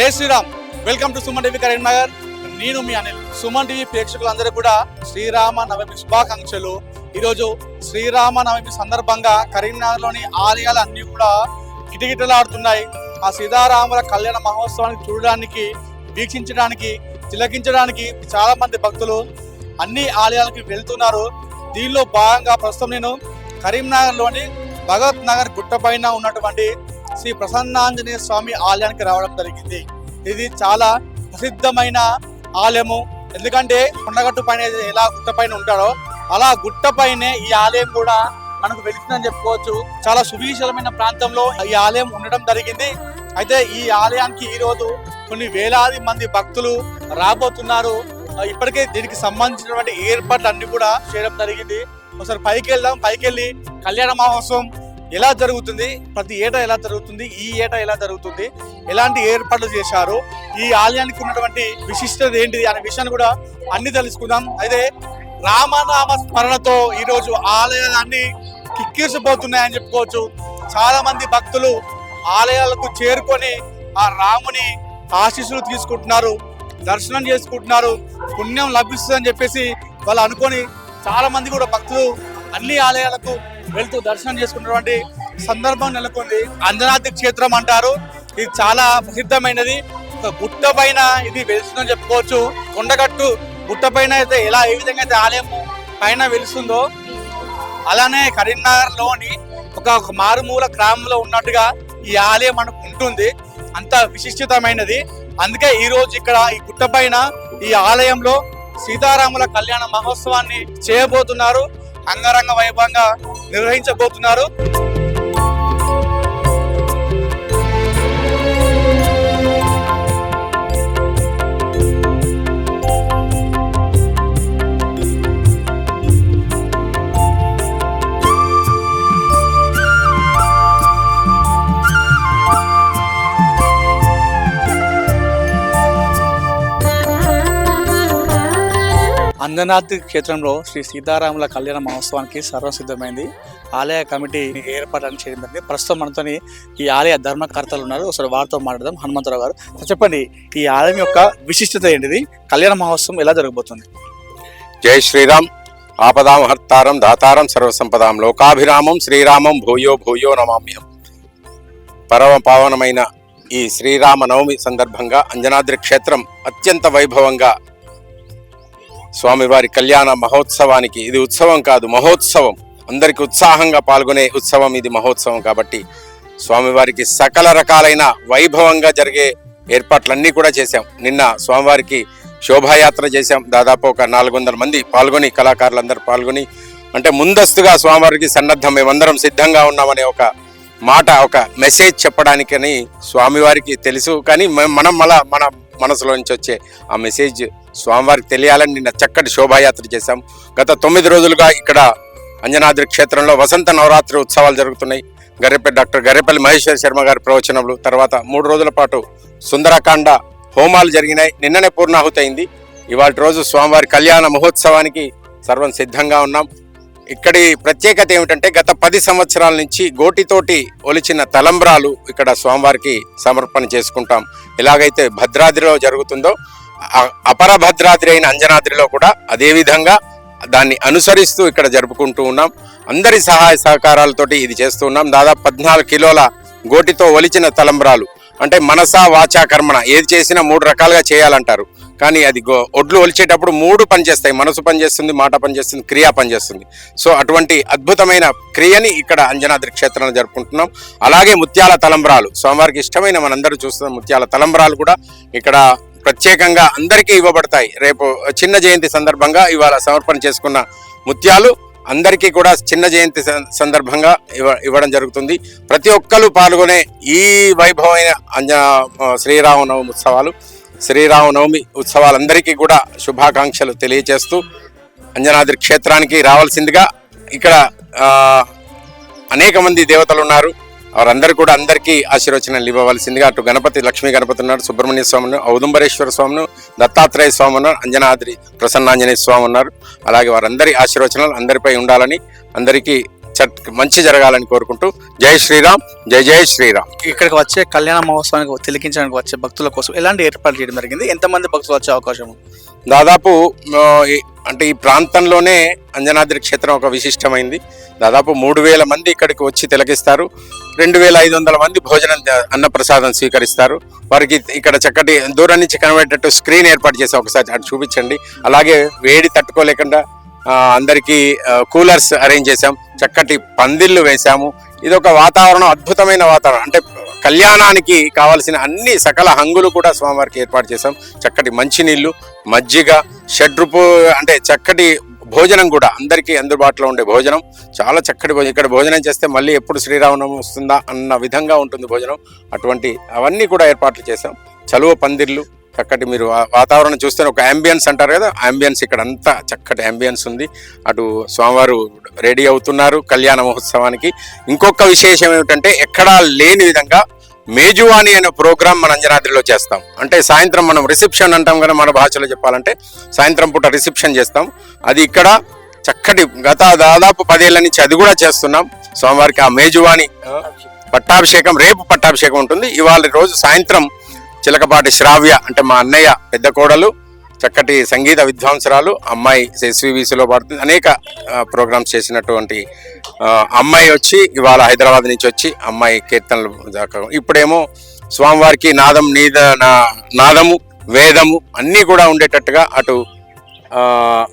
జై Shri Ram. Welcome to Suman TV Karimnagar నేను మీ అనిల్. సుమన్ టీవీ ప్రేక్షకులందరూ కూడా శ్రీరామ నవమి శుభాకాంక్షలు. ఈరోజు శ్రీరామ నవమి సందర్భంగా కరీంనగర్లోని ఆలయాలు అన్నీ కూడా కిటకిటలాడుతున్నాయి. ఆ సీతారాముల కళ్యాణ మహోత్సవాన్ని చూడడానికి వీక్షించడానికి తిలకించడానికి చాలా మంది భక్తులు అన్ని ఆలయాలకి వెళ్తున్నారు. దీనిలో భాగంగా ప్రస్తుతం నేను కరీంనగర్లోని భగత్ నగర్ గుట్టపైన ఉన్నటువంటి శ్రీ ప్రసన్నాంజనేయ స్వామి ఆలయానికి రావడం జరిగింది. ఇది చాలా ప్రసిద్ధమైన ఆలయము. ఎందుకంటే కొండగట్టు పైన ఎలా గుట్ట పైన ఉంటాడో అలా గుట్ట పైనే ఈ ఆలయం కూడా మనకు వెళుతుందని చెప్పుకోవచ్చు. చాలా సువిశాలమైన ప్రాంతంలో ఈ ఆలయం ఉండడం జరిగింది. అయితే ఈ ఆలయానికి ఈరోజు కొన్ని వేలాది మంది భక్తులు రాబోతున్నారు. ఇప్పటికే దీనికి సంబంధించినటువంటి ఏర్పాట్లు అన్ని కూడా చేయడం జరిగింది. ఒకసారి పైకి వెళ్దాం. పైకి వెళ్ళి కళ్యాణ మహోత్సవం ఎలా జరుగుతుంది? ప్రతి ఏటా ఎలా జరుగుతుంది? ఈ ఏటా ఎలా జరుగుతుంది? ఎలాంటి ఏర్పాట్లు చేశారు? ఈ ఆలయానికి ఉన్నటువంటి విశిష్టత ఏంటిది అనే విషయాన్ని కూడా అన్ని తెలుసుకుందాం. అయితే రామనామ స్మరణతో ఈరోజు ఆలయాలన్నీ కిక్కిరిసిపోతున్నాయని చెప్పుకోవచ్చు. చాలా మంది భక్తులు ఆలయాలకు చేరుకొని ఆ రాముని ఆశీస్సులు తీసుకుంటున్నారు దర్శనం చేసుకుంటున్నారు పుణ్యం లభిస్తుందని చెప్పేసి వాళ్ళు అనుకొని చాలా మంది కూడా భక్తులు అన్ని ఆలయాలకు వెళ్తూ దర్శనం చేసుకున్నటువంటి సందర్భం నెలకొంది. అంజనాద్రి క్షేత్రం అంటారు. ఇది చాలా ప్రసిద్ధమైనది. గుట్ట పైన ఇది వెలుస్తుందని చెప్పుకోవచ్చు. కొండగట్టు గుట్ట పైన అయితే ఎలా ఏ విధంగా అయితే ఆలయం పైన వెలుస్తుందో అలానే కరీంనగర్లోని ఒక ఒక మారుమూల గ్రామంలో ఉన్నట్టుగా ఈ ఆలయం మనకు ఉంటుంది. అంత విశిష్టతమైనది అందుకే ఈ రోజు ఇక్కడ ఈ గుట్ట పైన ఈ ఆలయంలో సీతారాముల కళ్యాణ మహోత్సవాన్ని చేయబోతున్నారు. అంగరంగ వైభవంగా నిర్వహించబోతున్నారు. అంజనాథ్ క్షేత్రంలో శ్రీ సీతారాముల కళ్యాణ మహోత్సవానికి సర్వసిద్ధమైంది. ఆలయ కమిటీ ఏర్పాటు చేయడం జరిగింది. ప్రస్తుతం మనతో ఈ ఆలయ ధర్మకర్తలు ఉన్నారు. ఒకసారి వారితో మాట్లాడదాం. హనుమంతరావు గారు. చెప్పండి ఈ ఆలయం యొక్క విశిష్టత ఏంటిది? కళ్యాణ మహోత్సవం ఎలా జరగబోతుంది? జై శ్రీరామ్. ఆపదాం హర్తారం దాతారం సర్వసంపదాం లోకాభిరామం శ్రీరామం భూయో భూయో నమామ్యం పరమ పావనమైన ఈ శ్రీరామ నవమి సందర్భంగా అంజనాద్రి క్షేత్రం అత్యంత వైభవంగా స్వామివారి కళ్యాణ మహోత్సవానికి ఇది ఉత్సవం కాదు మహోత్సవం. అందరికి ఉత్సాహంగా పాల్గొనే ఉత్సవం ఇది మహోత్సవం కాబట్టి స్వామివారికి సకల రకాలైన వైభవంగా జరిగే ఏర్పాట్లన్నీ కూడా చేశాం. నిన్న స్వామివారికి శోభాయాత్ర చేశాం. దాదాపు ఒక నాలుగు వందల మంది పాల్గొని కళాకారులందరూ పాల్గొని అంటే ముందస్తుగా స్వామివారికి సన్నద్ధం మేమందరం సిద్ధంగా ఉన్నామనే ఒక మాట ఒక మెసేజ్ చెప్పడానికని స్వామివారికి తెలుసు. కానీ మనం మళ్ళా మన మనసులో నుంచి వచ్చే ఆ మెసేజ్ స్వామివారికి తెలియాలని నిన్న చక్కటి శోభాయాత్ర చేశాం. గత తొమ్మిది రోజులుగా ఇక్కడ అంజనాద్రి క్షేత్రంలో వసంత నవరాత్రి ఉత్సవాలు జరుగుతున్నాయి. గర్రెపల్లి డాక్టర్ గర్రెపల్లి మహేశ్వర శర్మ గారి ప్రవచనములు తర్వాత మూడు రోజుల పాటు సుందరకాండ హోమాలు జరిగినాయి. నిన్ననే పూర్ణాహుతి అయింది ఇవాళ రోజు స్వామివారి కళ్యాణ మహోత్సవానికి సర్వం సిద్ధంగా ఉన్నాం. ఇక్కడి ప్రత్యేకత ఏమిటంటే గత పది సంవత్సరాల నుంచి గోటితోటి ఒలిచిన తలంబ్రాలు ఇక్కడ స్వామివారికి సమర్పణ చేసుకుంటాం. ఎలాగైతే భద్రాద్రిలో జరుగుతుందో అపర భద్రాద్రి అయిన అంజనాద్రిలో కూడా అదే విధంగా దాన్ని అనుసరిస్తూ ఇక్కడ జరుపుకుంటూ ఉన్నాం. అందరి సహాయ సహకారాలతోటి ఇది చేస్తూ ఉన్నాం. దాదాపు పద్నాలుగు కిలోల గోటితో ఒలిచిన తలంబ్రాలు. అంటే మనసా వాచా కర్మణ. ఏది చేసినా మూడు రకాలుగా చేయాలంటారు. కానీ అది గో- ఒడ్లు ఒలిచేటప్పుడు మూడు పనిచేస్తాయి. మనసు పనిచేస్తుంది మాట పనిచేస్తుంది క్రియ పనిచేస్తుంది. సో అటువంటి అద్భుతమైన క్రియని ఇక్కడ అంజనాద్రి క్షేత్రంలో జరుపుకుంటున్నాం. అలాగే ముత్యాల తలంబ్రాలు. స్వామివారికి ఇష్టమైన మనందరూ చూస్తున్న ముత్యాల తలంబ్రాలు కూడా ఇక్కడ ప్రత్యేకంగా అందరికీ ఇవ్వబడతాయి. రేపు చిన్న జయంతి సందర్భంగా ఇవాళ సమర్పణ చేసుకున్న ముత్యాలు అందరికీ కూడా చిన్న జయంతి సందర్భంగా ఇవ్వ ఇవ్వడం జరుగుతుంది. ప్రతి ఒక్కరు పాల్గొనే ఈ వైభవమైన అంజ శ్రీరామనవమి ఉత్సవాలు శ్రీరామనవమి ఉత్సవాలందరికీ కూడా శుభాకాంక్షలు తెలియజేస్తూ అంజనాద్రి క్షేత్రానికి రావాల్సిందిగా ఇక్కడ అనేక మంది దేవతలు ఉన్నారు. వారందరూ కూడా అందరికీ ఆశీర్వచనాలు ఇవ్వవలసిందిగా అటు గణపతి లక్ష్మీ గణపతి ఉన్నారు సుబ్రహ్మణ్య స్వామిని ఔదుంబరేశ్వర స్వామిను దత్తాత్రేయ స్వామి ఉన్నారు అంజనాద్రి ప్రసన్నాంజనేయ స్వామి ఉన్నారు. అలాగే వారందరి ఆశీర్వచనాలు అందరిపై ఉండాలని అందరికీ మంచి జరగాలని కోరుకుంటూ జై శ్రీరామ్ జై జై శ్రీరామ్. ఇక్కడికి వచ్చే కళ్యాణ మహోత్సవానికి తిలకించడానికి వచ్చే భక్తుల కోసం ఎలాంటి ఏర్పాట్లు చేయడం జరిగింది? ఎంతమంది భక్తులు వచ్చే అవకాశం? దాదాపు అంటే ఈ ప్రాంతంలోనే అంజనాద్రి క్షేత్రం ఒక విశిష్టమైంది. దాదాపు మూడు వేల మంది ఇక్కడికి వచ్చి తిలకిస్తారు. రెండు వేల ఐదు వందల మంది భోజనం అన్నప్రసాదం స్వీకరిస్తారు. వారికి ఇక్కడ చక్కటి దూరం నుంచి కనబడేటట్టు స్క్రీన్ ఏర్పాటు చేసాం ఒకసారి అటు చూపించండి. అలాగే వేడి తట్టుకోలేకుండా అందరికీ కూలర్స్ అరేంజ్ చేశాం. చక్కటి పందిళ్ళు వేశాము. ఇది ఒక వాతావరణం అద్భుతమైన వాతావరణం. అంటే కళ్యాణానికి కావలసిన అన్ని సకల హంగులు కూడా స్వామివారికి ఏర్పాటు చేసాం చక్కటి మంచినీళ్ళు మజ్జిగ షడ్రుపు అంటే చక్కటి భోజనం కూడా. అందరికీ అందుబాటులో ఉండే భోజనం. చాలా చక్కటి భోజనం. ఇక్కడ భోజనం చేస్తే మళ్ళీ ఎప్పుడు శ్రీరామనవమి వస్తుందా అన్న విధంగా ఉంటుంది భోజనం. అటువంటి అవన్నీ కూడా ఏర్పాట్లు చేశాం. చలువ పందిర్లు చక్కటి మీరు వాతావరణం చూస్తే ఒక అంబియన్స్ అంటారు కదా అంబియన్స్ ఇక్కడ అంతా చక్కటి అంబియన్స్ ఉంది. అటు స్వామివారు రెడీ అవుతున్నారు కళ్యాణ మహోత్సవానికి. ఇంకొక విశేషం ఏమిటంటే ఎక్కడా లేని విధంగా మేజువాణి అనే ప్రోగ్రాం మన అంజనాద్రిలో చేస్తాం. అంటే సాయంత్రం మనం రిసెప్షన్ అంటాం కదా మన భాషలో చెప్పాలంటే సాయంత్రం పూట రిసెప్షన్ చేస్తాం. అది ఇక్కడ చక్కటి గత దాదాపు పదేళ్ళ నుంచి అది కూడా చేస్తున్నాం. స్వామివారికి ఆ మేజువాణి పట్టాభిషేకం రేపు పట్టాభిషేకం ఉంటుంది. ఇవాళ రోజు సాయంత్రం చిలకపాటి శ్రావ్య అంటే మా అన్నయ్య పెద్ద కోడలు చక్కటి సంగీత విద్వాంసరాలు అమ్మాయి ఎస్విబిసిలో పాడుతుంది. అనేక ప్రోగ్రామ్స్ చేసినటువంటి అమ్మాయి వచ్చి ఇవాళ హైదరాబాద్ నుంచి వచ్చి అమ్మాయి కీర్తనలు దాకా. ఇప్పుడేమో స్వామివారికి నాదం నీద నా- నాదము వేదము అన్నీ కూడా ఉండేటట్టుగా అటు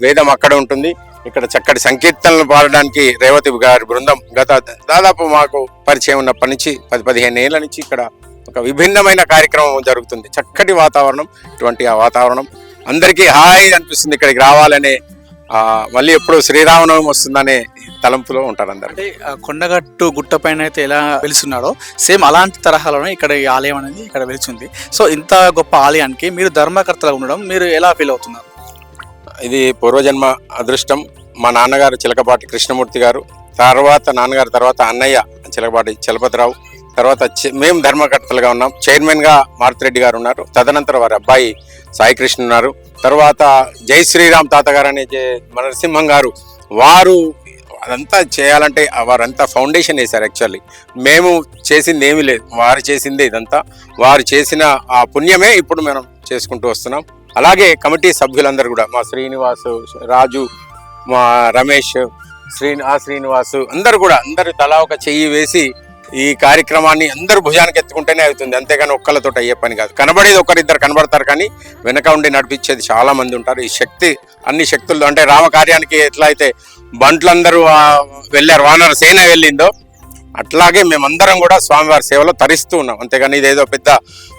వేదం అక్కడ ఉంటుంది. ఇక్కడ చక్కటి సంకీర్తనలు పాడడానికి రేవతి గారి బృందం గత దాదాపు మాకు పరిచయం ఉన్నప్పటి నుంచి పది పదిహేను ఏళ్ళ నుంచి ఇక్కడ ఒక విభిన్నమైన కార్యక్రమం జరుగుతుంది. చక్కటి వాతావరణం ఇటువంటి ఆ వాతావరణం అందరికీ హాయి అనిపిస్తుంది ఇక్కడికి రావాలనే ఆ, మళ్ళీ ఎప్పుడు శ్రీరామనవమి వస్తుందనే తలంపులో ఉంటారు అందరు. కొండగట్టు గుట్ట పైన అయితే ఎలా వెలుస్తున్నాడో సేమ్ అలాంటి తరహాలోనే ఇక్కడ ఈ ఆలయం అనేది ఇక్కడ వెలిచింది సో ఇంత గొప్ప ఆలయానికి మీరు ధర్మకర్తగా ఉండడం మీరు ఎలా ఫీల్ అవుతున్నారు? ఇది పూర్వజన్మ అదృష్టం. మా నాన్నగారు చిలకపాటి కృష్ణమూర్తి గారు తర్వాత నాన్నగారు తర్వాత అన్నయ్య చిలకపాటి చలపతిరావు. తర్వాత మేము ధర్మకర్తలుగా ఉన్నాం. చైర్మన్గా మారుతిరెడ్డి గారు ఉన్నారు. తదనంతరం వారి అబ్బాయి సాయి కృష్ణ ఉన్నారు. తర్వాత జై శ్రీరామ్ తాతగారు అనే నరసింహం గారు వారు అదంతా చేయాలంటే వారంతా ఫౌండేషన్ వేశారు యాక్చువల్లీ. మేము చేసింది ఏమీ లేదు. వారు చేసిందే ఇదంతా. వారు చేసిన ఆ పుణ్యమే ఇప్పుడు మనం చేసుకుంటూ వస్తున్నాం. అలాగే కమిటీ సభ్యులందరూ కూడా మా శ్రీనివాసు రాజు మా రమేష్ శ్రీ ఆ శ్రీనివాసు అందరు కూడా అందరు తలా ఒక చెయ్యి వేసి ఈ కార్యక్రమాన్ని అందరూ భుజానికి ఎత్తుకుంటేనే అవుతుంది. అంతేగాని ఒక్కళ్ళతో అయ్యే పని కాదు. కనబడేది ఒకరిద్దరు కనబడతారు కానీ వెనక ఉండి నడిపించేది చాలా మంది ఉంటారు. ఈ శక్తి అన్ని శక్తులతో అంటే రామకార్యానికి ఎట్లా అయితే బంట్లందరూ వెళ్ళారు వానర సేన వెళ్ళిందో అట్లాగే మేమందరం కూడా స్వామివారి సేవలో తరిస్తూ ఉన్నాం. అంతేగాని ఇదేదో పెద్ద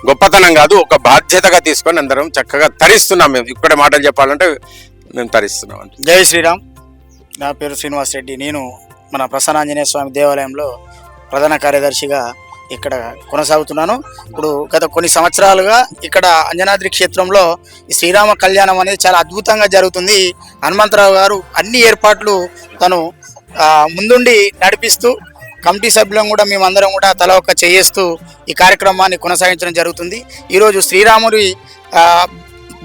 గొప్పతనం కాదు. ఒక బాధ్యతగా తీసుకొని అందరం చక్కగా తరిస్తున్నాం మేము. ఇక్కడ మాటలు చెప్పాలంటే మేము తరిస్తున్నాం జై శ్రీరామ్. నా పేరు శ్రీనివాస్ రెడ్డి. నేను మన ప్రసన్నాంజనేయ స్వామి దేవాలయంలో ప్రధాన కార్యదర్శిగా ఇక్కడ కొనసాగుతున్నాను. ఇప్పుడు గత కొన్ని సంవత్సరాలుగా ఇక్కడ అంజనాద్రి క్షేత్రంలో ఈ శ్రీరామ కళ్యాణం అనేది చాలా అద్భుతంగా జరుగుతుంది. హనుమంతరావు గారు అన్ని ఏర్పాట్లు తను ముందుండి నడిపిస్తూ కమిటీ సభ్యులను కూడా మేమందరం కూడా తల ఒక్క చేయేస్తూ ఈ కార్యక్రమాన్ని కొనసాగించడం జరుగుతుంది. ఈరోజు శ్రీరాముడి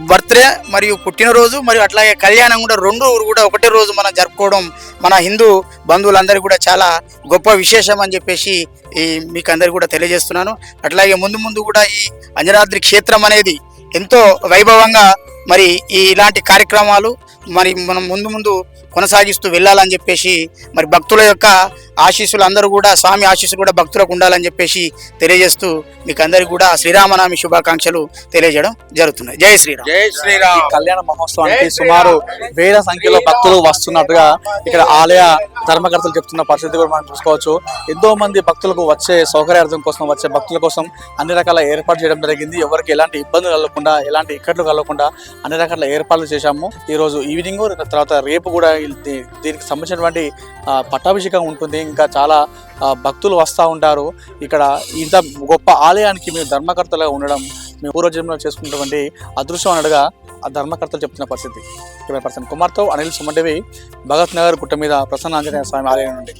బర్త్డే మరియు పుట్టినరోజు మరియు అట్లాగే కళ్యాణం కూడా రెండు కూడా ఒకటే రోజు మనం జరుపుకోవడం మన హిందూ బంధువులందరికీ కూడా చాలా గొప్ప విశేషం అని చెప్పేసి ఈ మీకు అందరికీ కూడా తెలియజేస్తున్నాను. అట్లాగే ముందు ముందు కూడా ఈ అంజనాద్రి క్షేత్రం అనేది ఎంతో వైభవంగా మరి ఈ ఇలాంటి కార్యక్రమాలు మరి మనం ముందు ముందు కొనసాగిస్తూ వెళ్ళాలని చెప్పేసి మరి భక్తుల యొక్క ఆశీస్సులు అందరూ కూడా స్వామి ఆశీస్సులు కూడా భక్తులకు ఉండాలని చెప్పేసి తెలియజేస్తూ మీకు అందరికీ కూడా శ్రీరామనామి శుభాకాంక్షలు తెలియజేయడం జరుగుతున్నాయి జై శ్రీరామ్. జై శ్రీరామ్. కళ్యాణ మహోత్సవానికి సుమారు వేల సంఖ్యలో భక్తులు వస్తున్నట్టుగా ఇక్కడ ఆలయ ధర్మకర్తలు చెప్తున్న పరిస్థితి కూడా మనం చూసుకోవచ్చు. ఎంతో మంది భక్తులకు వచ్చే సౌకర్యార్థం కోసం వచ్చే భక్తుల కోసం అన్ని రకాల ఏర్పాటు చేయడం జరిగింది. ఎవరికి ఎలాంటి ఇబ్బందులు కలగకుండా ఎలాంటి ఇక్కట్లు కలగకుండా అన్ని రకాల ఏర్పాట్లు చేశాము. ఈ రోజు ఈవినింగ్ తర్వాత రేపు కూడా దీనికి సంబంధించినటువంటి పట్టాభిషేకం ఉంటుంది. ఇంకా చాలా భక్తులు వస్తూ ఉంటారు. ఇక్కడ ఇంత గొప్ప ఆలయానికి మీరు ధర్మకర్తలుగా ఉండడం మీ పూర్వజన్మలో చేసుకున్నటువంటి అదృష్టం అనడుగా ఆ ధర్మకర్తలు చెప్తున్న పరిస్థితి. కెమెరా పర్సన్ కుమార్తో అనిల్ సుమండవి భగత్ నగర్ గుట్ట మీద ప్రసన్న ఆంజనేయ స్వామి ఆలయం నుండి.